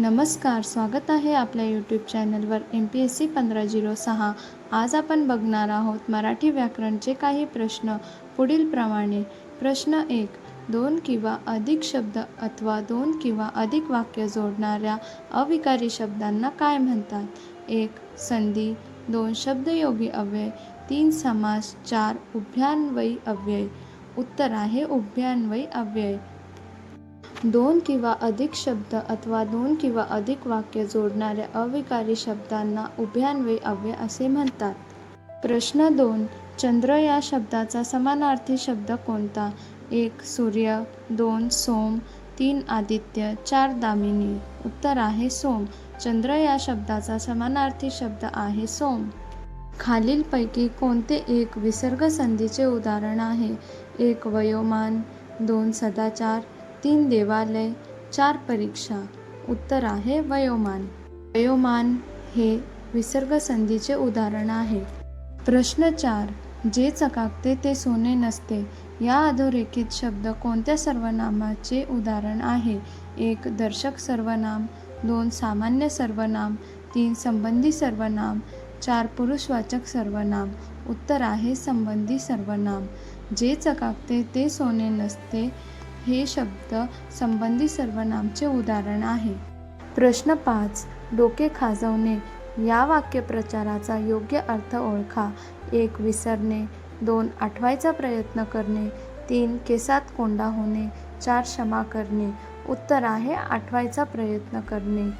नमस्कार स्वागत आहे आपल्या यूट्यूब चॅनलवर एम पी एस सी पंधरा झिरो सहा. आज आपण बघणार आहोत मराठी व्याकरणचे काही प्रश्न. पुढीलप्रमाणे प्रश्न एक दोन किंवा अधिक शब्द अथवा दोन किंवा अधिक वाक्य जोडणाऱ्या अविकारी शब्दांना काय म्हणतात? एक संधी दोन शब्दयोगी अव्यय तीन समास चार उभयान्वयी अव्यय. उत्तर आहे उभयान्वयी अव्यय. दोन किंवा अधिक शब्द अथवा दोन किंवा अधिक वाक्य जोडणाऱ्या अविकारी शब्दांना उभ्यान्वय अव्यय असे म्हणतात. प्रश्न दोन चंद्र या शब्दाचा समानार्थी शब्द कोणता? एक सूर्य दोन सोम तीन आदित्य चार दामिनी. उत्तर आहे सोम. चंद्र या शब्दाचा समानार्थी शब्द आहे सोम. खालीलपैकी कोणते एक विसर्ग संधीचे उदाहरण आहे? एक वयोमान दोन सदाचार तीन देवालय चार परीक्षा उत्तर आहे वयोमान. वयोमान हे विसर्ग संधीचे उदाहरण आहे. प्रश्न चार जे चकाकते ते सोने नसते या अधोरेखित शब्द कोणत्या सर्वनामाचे उदाहरण आहे? एक दर्शक सर्वनाम दोन सामान्य सर्वनाम तीन संबंधी सर्वनाम चार पुरुषवाचक सर्वनाम उत्तर आहे संबंधी सर्वनाम. जे चकाकते ते सोने नसते हे शब्द संबंधी सर्वनामचे उदाहरण आहे. प्रश्न पाच डोके खाजवणे. या वाक्यप्रचाराचा योग्य अर्थ ओळखा. एक विसरणे. दोन आठवायचा प्रयत्न करणे. तीन केसात कोंडा होणे. चार क्षमा करणे. उत्तर आहे आठवायचा प्रयत्न करणे.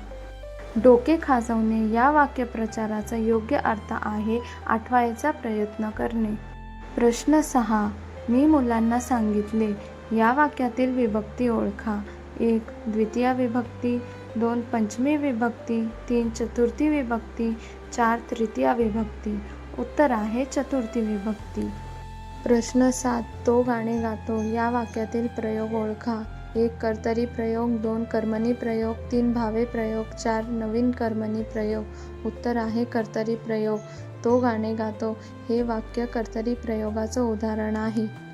डोके खाजवणे. या वाक्यप्रचाराचा योग्य अर्थ आहे आठवायचा प्रयत्न करणे. प्रश्न सहा मी मुलांना सांगितले या वाक्यातील विभक्ती ओळखा. एक द्वितीय विभक्ती दोन पंचमी विभक्ती तीन चतुर्थी विभक्ती चार तृतीय विभक्ती. उत्तर आहे चतुर्थी विभक्ती. प्रश्न सात तो गाणे गातो. या वाक्यातील प्रयोग ओळखा. एक कर्तरी प्रयोग दोन कर्मणी प्रयोग तीन भावे प्रयोग चार नवीन कर्मणी प्रयोग. उत्तर आहे कर्तरी प्रयोग. तो गाणे गातो. हे वाक्य कर्तरी प्रयोगाचं उदाहरण आहे.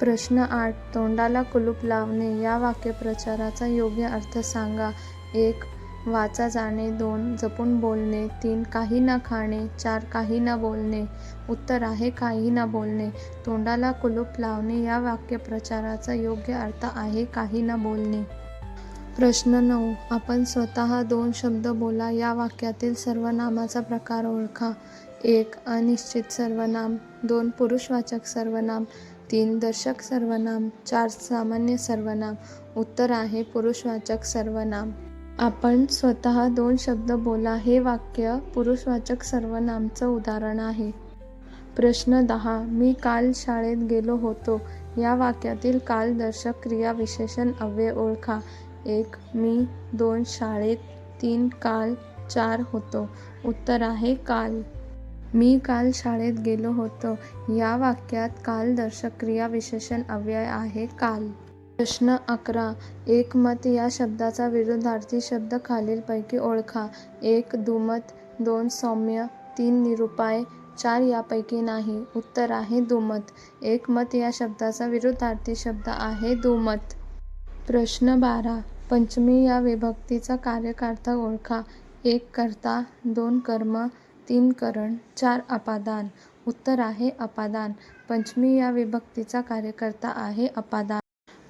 प्रश्न आठ तोंडाला कुलूप लावणे या वाक्यप्रचाराचा योग्य अर्थ सांगा. एक वाचा जाणे. दोन जपून बोलणे. तीन काही न खाणे. चार काही न बोलणे. उत्तर आहे काही न बोलणे. तोंडाला कुलूप लावणे या वाक्यप्रचाराचा योग्य अर्थ आहे काही न बोलणे. प्रश्न नऊ आपण स्वतः दोन शब्द बोला. या वाक्यातील सर्वनामाचा प्रकार ओळखा. एक अनिश्चित सर्वनाम दोन पुरुषवाचक सर्वनाम तीन दर्शक सर्वनाम चार सामान्य सर्वनाम उत्तर आहे पुरुषवाचक सर्वनाम. आपण स्वतः दोन शब्द बोला हे वाक्य पुरुषवाचक सर्वनामचं उदाहरण आहे. प्रश्न दहा मी काल शाळेत गेलो होतो. या वाक्यातील काल दर्शक क्रिया विशेषण अव्यय ओळखा. एक मी दोन शाळेत तीन काल चार होतो. उत्तर आहे काल. मी काल शाळेत गेलो होतो. या वाक्यात काल दर्शक क्रिया विशेषण अव्यय आहे. काल. प्रश्न अकरा. एकमत या शब्दाचा विरुद्धार्थी शब्द खालीलपैकी ओळखा. एक दुमत. दोन सौम्य. तीन निरुपाय. चार यापैकी नाही. उत्तर आहे दुमत. एकमत या शब्दाचा विरुद्धार्थी शब्द आहे दुमत. प्रश्न बारा. पंचमी या विभक्तीचा कार्यकर्ता ओळखा. एक कर्ता दोन कर्म. तीन करण चार अपादान. उत्तर आहे अपादान. पंचमी या विभक्तीचा कार्यकर्ता आहे अपादान.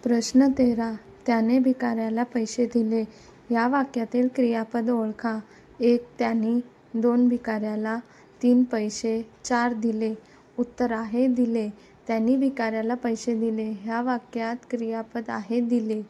प्रश्न तेरा. त्याने भिकाऱ्याला पैसे दिले. या वाक्यातील क्रियापद ओळखा. एक त्यांनी दोन भिकाऱ्याला तीन पैसे चार दिले. उत्तर आहे दिले. त्यांनी भिकाऱ्याला पैसे दिले. ह्या वाक्यात क्रियापद आहे दिले.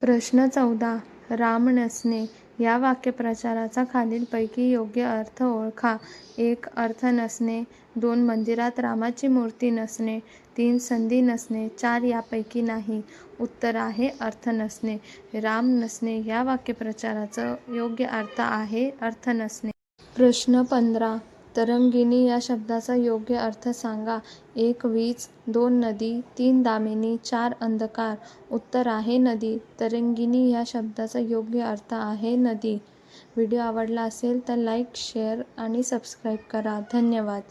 प्रश्न चौदा. राम नसणे. या वाक्यप्रचाराचा खालीलपैकी योग्य अर्थ ओळखा. एक अर्थ नसणे. दोन मंदिरात रामाची मूर्ती नसणे. तीन संधी नसणे. चार यापैकी नाही. उत्तर आहे अर्थ नसणे. राम नसणे या वाक्यप्रचाराचं योग्य अर्थ आहे अर्थ नसणे. प्रश्न पंधरा. तरंगिणी या शब्दाचा योग्य अर्थ सांगा. एक वीज दोन नदी तीन दामिनी चार अंधकार. उत्तर आहे नदी. तरंगिणी या शब्दाचा योग्य अर्थ आहे नदी. व्हिडिओ आवडला असेल तर लाईक शेअर आणि सबस्क्राईब करा. धन्यवाद.